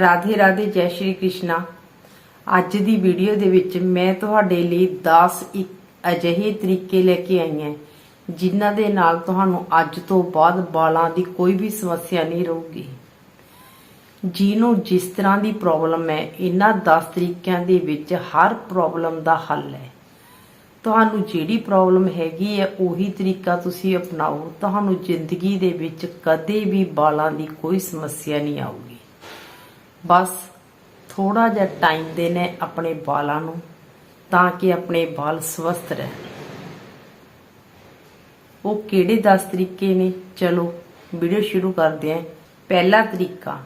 ਰਾਧੇ ਰਾਧੇ ਜੈ ਸ਼੍ਰੀ ਕ੍ਰਿਸ਼ਨਾ। ਅੱਜ ਦੀ ਵੀਡੀਓ ਦੇ ਵਿੱਚ ਮੈਂ ਤੁਹਾਡੇ ਲਈ 10 ਇੱਕ ਅਜਿਹੇ ਤਰੀਕੇ ਲੈ ਕੇ ਆਈ ਹਾਂ, ਜਿਨ੍ਹਾਂ ਦੇ ਨਾਲ ਤੁਹਾਨੂੰ ਅੱਜ ਤੋਂ ਬਾਅਦ ਵਾਲਾਂ ਦੀ ਕੋਈ ਵੀ ਸਮੱਸਿਆ ਨਹੀਂ ਰਹੂਗੀ। ਜਿਹਨੂੰ ਜਿਸ ਤਰ੍ਹਾਂ ਦੀ ਪ੍ਰੋਬਲਮ ਹੈ, ਇਹਨਾਂ 10 ਤਰੀਕਿਆਂ ਦੇ ਵਿੱਚ ਹਰ ਪ੍ਰੋਬਲਮ ਦਾ ਹੱਲ ਹੈ। ਤੁਹਾਨੂੰ ਜਿਹੜੀ ਪ੍ਰੋਬਲਮ ਹੈਗੀ ਹੈ, ਉਹੀ ਤਰੀਕਾ ਤੁਸੀਂ ਅਪਣਾਓ। ਤੁਹਾਨੂੰ ਜ਼ਿੰਦਗੀ ਦੇ ਵਿੱਚ ਕਦੇ ਵੀ ਵਾਲਾਂ ਦੀ ਕੋਈ ਸਮੱਸਿਆ ਨਹੀਂ ਆਊਗੀ। ਬਸ ਥੋੜਾ ਜਿਹਾ ਟਾਈਮ ਦੇਣਾ ਹੈ ਆਪਣੇ ਵਾਲਾਂ ਨੂੰ, ਤਾਂ ਕਿ ਆਪਣੇ ਵਾਲ ਸਵਸਥ ਰਹਿਣ। ਉਹ ਕਿਹੜੇ 10 ਤਰੀਕੇ ਨੇ? ਚਲੋ, ਵੀਡੀਓ ਸ਼ੁਰੂ ਕਰਦੇ ਹਾਂ। ਪਹਿਲਾ ਤਰੀਕਾ,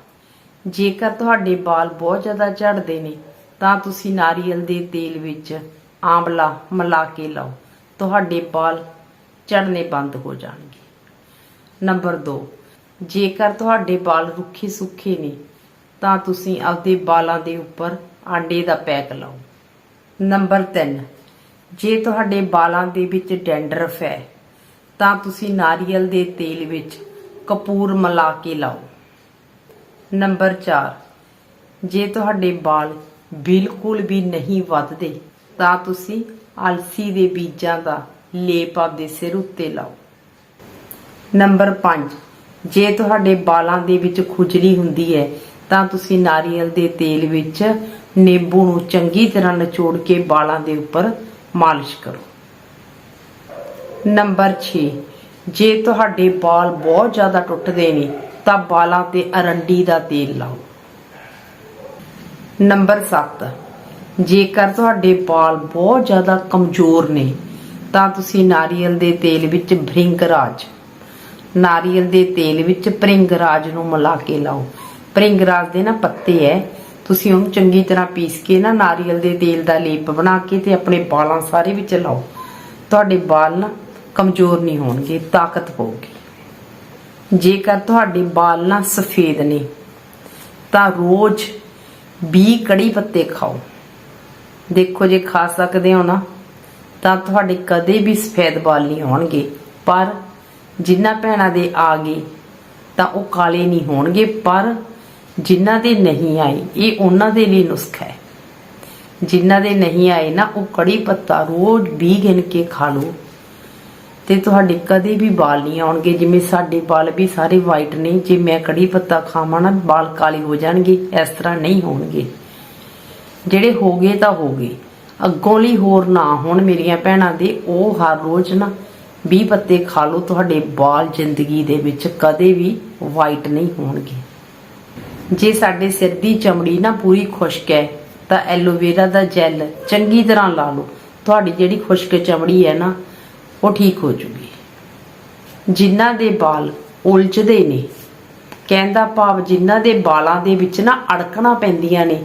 ਜੇਕਰ ਤੁਹਾਡੇ ਵਾਲ ਬਹੁਤ ਜ਼ਿਆਦਾ ਝੜਦੇ ਨੇ, ਤਾਂ ਤੁਸੀਂ ਨਾਰੀਅਲ ਦੇ ਤੇਲ ਵਿੱਚ ਆਂਵਲਾ ਮਿਲਾ ਕੇ ਲਾਓ। ਤੁਹਾਡੇ ਵਾਲ ਝੜਨੇ ਬੰਦ ਹੋ ਜਾਣਗੇ। ਨੰਬਰ 2 ਜੇਕਰ ਤੁਹਾਡੇ ਵਾਲ ਰੁੱਖੇ ਸੁੱਖੇ ਨੇ ਤਾਂ ਤੁਸੀਂ ਆਪਦੇ ਵਾਲਾਂ ਦੇ ਉੱਪਰ ਆਂਡੇ ਦਾ ਪੈਕ ਲਾਓ। ਨੰਬਰ 3 ਜੇ ਤੁਹਾਡੇ ਵਾਲਾਂ ਦੇ ਵਿੱਚ ਡੈਂਡਰਫ ਹੈ, ਤਾਂ ਤੁਸੀਂ ਨਾਰੀਅਲ ਦੇ ਤੇਲ ਵਿੱਚ ਕਪੂਰ ਮਿਲਾ ਕੇ ਲਾਓ। ਨੰਬਰ 4 ਜੇ ਤੁਹਾਡੇ ਵਾਲ ਬਿਲਕੁਲ ਵੀ ਨਹੀਂ ਵੱਧਦੇ, ਤਾਂ ਤੁਸੀਂ ਅਲਸੀ ਦੇ ਬੀਜਾਂ ਦਾ ਲੇਪ ਆਪਦੇ ਸਿਰ ਉੱਤੇ ਲਾਓ। ਨੰਬਰ 5 ਜੇ ਤੁਹਾਡੇ ਵਾਲਾਂ ਦੇ ਵਿੱਚ ਖੁਜਲੀ ਹੁੰਦੀ ਹੈ ਤਾਂ ਤੁਸੀਂ ਨਾਰੀਅਲ ਦੇ ਤੇਲ ਵਿੱਚ ਨਿੰਬੂ ਨੂੰ ਚੰਗੀ ਤਰ੍ਹਾਂ ਨਿਚੋੜ ਕੇ ਵਾਲਾਂ ਦੇ ਉੱਪਰ ਮਾਲਿਸ਼ ਕਰੋ। ਨੰਬਰ 6 ਜੇ ਤੁਹਾਡੇ ਵਾਲ ਬਹੁਤ ਜ਼ਿਆਦਾ ਟੁੱਟਦੇ ਨੇ, ਤਾਂ ਵਾਲਾਂ ਤੇ ਅਰੰਡੀ ਦਾ ਤੇਲ ਲਾਓ। ਨੰਬਰ 7 ਜੇਕਰ ਤੁਹਾਡੇ ਵਾਲ ਬਹੁਤ ਜ਼ਿਆਦਾ ਕਮਜ਼ੋਰ ਨੇ, ਤਾਂ ਤੁਸੀਂ ਨਾਰੀਅਲ ਦੇ ਤੇਲ ਵਿੱਚ ਭ੍ਰਿੰਗਰਾਜ, ਨਾਰੀਅਲ ਦੇ ਤੇਲ ਵਿੱਚ ਭ੍ਰਿੰਗਰਾਜ ਨੂੰ ਮਿਲਾ ਕੇ ਲਾਓ। ਭ੍ਰਿੰਗਰਾਜ ਦੇ ਨਾ ਪੱਤੇ ਐ। ਤੁਸੀਂ ਉਹਨੂੰ ਚੰਗੀ ਤਰ੍ਹਾਂ ਪੀਸ ਕੇ ਨਾ ਨਾਰੀਅਲ ਦੇ ਤੇਲ ਦਾ ਲੇਪ ਬਣਾ ਕੇ ਤੇ ਆਪਣੇ ਵਾਲਾਂ ਸਾਰੇ ਵਿੱਚ ਲਾਓ। ਤੁਹਾਡੇ ਵਾਲ ਨਾ ਕਮਜ਼ੋਰ ਨਹੀਂ ਹੋਣਗੇ, ਤਾਕਤ ਪਊਗੀ। ਜੇਕਰ ਤੁਹਾਡੇ ਵਾਲ ਨਾ ਸਫੇਦ ਨੇ, ਤਾਂ ਰੋਜ਼ 20 ਕੜੀ ਪੱਤੇ ਖਾਓ। ਦੇਖੋ ਜੇ ਖਾ ਸਕਦੇ ਹੋ ਨਾ, ਤਾਂ ਤੁਹਾਡੇ ਕਦੇ ਵੀ ਸਫੇਦ ਵਾਲ ਨਹੀਂ ਹੋਣਗੇ। ਪਰ ਜਿਨ੍ਹਾਂ ਭੈਣਾਂ ਦੇ ਆ ਗਏ, ਤਾਂ ਉਹ ਕਾਲੇ ਨਹੀਂ ਹੋਣਗੇ। ਪਰ ਜਿਨ੍ਹਾਂ ਦੇ ਨਹੀਂ ਆਏ, ਇਹ ਉਹਨਾਂ ਦੇ ਲਈ ਨੁਸਖਾ ਹੈ। ਜਿਨ੍ਹਾਂ ਦੇ ਨਹੀਂ ਆਏ ਨਾ, ਉਹ ਕੜੀ ਪੱਤਾ ਰੋਜ਼ 20 ਗਿਣ ਕੇ ਖਾ ਲਓ। ਤੇ ਤੁਹਾਡੇ ਕਦੇ ਵੀ ਵਾਲ ਨਹੀਂ ਆਉਣਗੇ, ਜਿਵੇਂ ਸਾਡੇ ਵਾਲ ਵੀ ਸਾਰੇ ਵਾਈਟ ਨੇ, ਜੇ ਮੈਂ ਕੜੀ ਪੱਤਾ ਖਾਵਾਂ ਨਾ ਵਾਲ ਕਾਲੇ ਹੋ ਜਾਣਗੇ, ਇਸ ਤਰ੍ਹਾਂ ਨਹੀਂ ਹੋਣਗੇ। ਜਿਹੜੇ ਹੋ ਗਏ ਤਾਂ ਹੋ ਗਏ ਅੱਗੋਂ ਲਈ ਹੋਰ ਨਾ ਹੋਣ ਮੇਰੀਆਂ ਭੈਣਾਂ ਦੇ, ਉਹ ਹਰ ਰੋਜ਼ ਨਾ 20 ਪੱਤੇ ਖਾ ਲਓ, ਤੁਹਾਡੇ ਵਾਲ ਜ਼ਿੰਦਗੀ ਦੇ ਵਿੱਚ ਕਦੇ ਵੀ ਵਾਈਟ ਨਹੀਂ ਹੋਣਗੇ। ਜੇ ਸਾਡੇ ਸਿਰ ਦੀ ਚਮੜੀ ਨਾ ਪੂਰੀ ਖੁਸ਼ਕ ਹੈ, ਤਾਂ ਐਲੋਵੇਰਾ ਦਾ ਜੈਲ ਚੰਗੀ ਤਰ੍ਹਾਂ ਲਾ ਲਓ। ਤੁਹਾਡੀ ਜਿਹੜੀ ਖੁਸ਼ਕ ਚਮੜੀ ਹੈ ਨਾ, ਉਹ ਠੀਕ ਹੋ ਜੂਗੀ। ਜਿਨ੍ਹਾਂ ਦੇ ਵਾਲ ਉਲਝਦੇ ਨੇ, ਕਹਿੰਦਾ ਭਾਵ ਜਿਨ੍ਹਾਂ ਦੇ ਵਾਲਾਂ ਦੇ ਵਿੱਚ ਨਾ ਅੜਕਣਾ ਪੈਂਦੀਆਂ ਨੇ,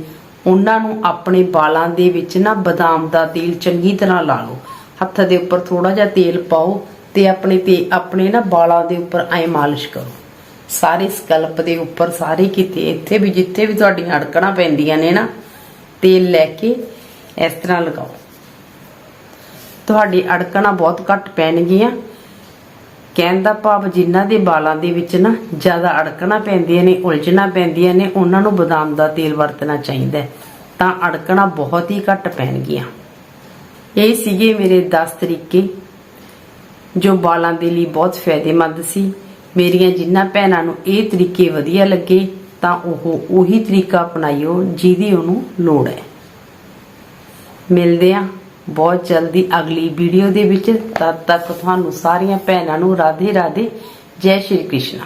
ਉਹਨਾਂ ਨੂੰ ਆਪਣੇ ਵਾਲਾਂ ਦੇ ਵਿੱਚ ਨਾ ਬਦਾਮ ਦਾ ਤੇਲ ਚੰਗੀ ਤਰ੍ਹਾਂ ਲਾ ਲਓ। ਹੱਥ ਦੇ ਉੱਪਰ ਥੋੜਾ ਜਿਹਾ ਤੇਲ ਪਾਓ ਤੇ ਆਪਣੇ ਤੇ ਆਪਣੇ ਨਾ ਵਾਲਾਂ ਦੇ ਉੱਪਰ ਐ ਮਾਲਿਸ਼ ਕਰੋ। ਸਾਰੇ ਸਕਲਪ ਦੇ ਉੱਪਰ ਸਾਰੇ ਕਿਤੇ, ਇੱਥੇ ਵੀ ਜਿੱਥੇ ਵੀ ਤੁਹਾਡੀਆਂ ਅੜਕਣਾ ਪੈਂਦੀਆਂ ਨੇ ਨਾ, ਤੇਲ ਲੈ ਕੇ ਇਸ ਤਰ੍ਹਾਂ ਲਗਾਓ। ਤੁਹਾਡੀ ਅੜਕਣਾ ਬਹੁਤ ਘੱਟ ਪੈਣਗੀਆਂ। ਕਹਿਣ ਦਾ ਭਾਵ ਜਿਨ੍ਹਾਂ ਦੇ ਵਾਲਾਂ ਦੇ ਵਿੱਚ ਨਾ ਜ਼ਿਆਦਾ ਅੜਕਣਾ ਪੈਂਦੀਆਂ ਨੇ, ਉਲਝਣਾ ਪੈਂਦੀਆਂ ਨੇ, ਉਹਨਾਂ ਨੂੰ ਬਦਾਮ ਦਾ ਤੇਲ ਵਰਤਣਾ ਚਾਹੀਦਾ ਤਾਂ ਅੜਕਣਾ ਬਹੁਤ ਹੀ ਘੱਟ ਪੈਣਗੀਆਂ। ਇਹ ਸੀਗੇ ਮੇਰੇ 10 ਤਰੀਕੇ ਜੋ ਵਾਲਾਂ ਦੇ ਲਈ ਬਹੁਤ ਫਾਇਦੇਮੰਦ ਸੀ। ਮੇਰੀਆਂ ਜਿਨ੍ਹਾਂ ਭੈਣਾਂ ਨੂੰ ਇਹ ਤਰੀਕੇ ਵਧੀਆ ਲੱਗੇ, ਤਾਂ ਉਹ ਉਹੀ ਤਰੀਕਾ ਅਪਣਾਇਓ ਜਿਹਦੀ ਉਹਨੂੰ ਲੋੜ ਹੈ। ਮਿਲਦੇ ਆ ਬਹੁਤ ਜਲਦੀ ਅਗਲੀ ਵੀਡੀਓ ਦੇ ਵਿੱਚ। ਤਦ ਤੱਕ ਤੁਹਾਨੂੰ ਸਾਰੀਆਂ ਭੈਣਾਂ ਨੂੰ ਰਾਧੇ ਰਾਧੇ ਜੈ ਸ਼੍ਰੀ ਕ੍ਰਿਸ਼ਨ।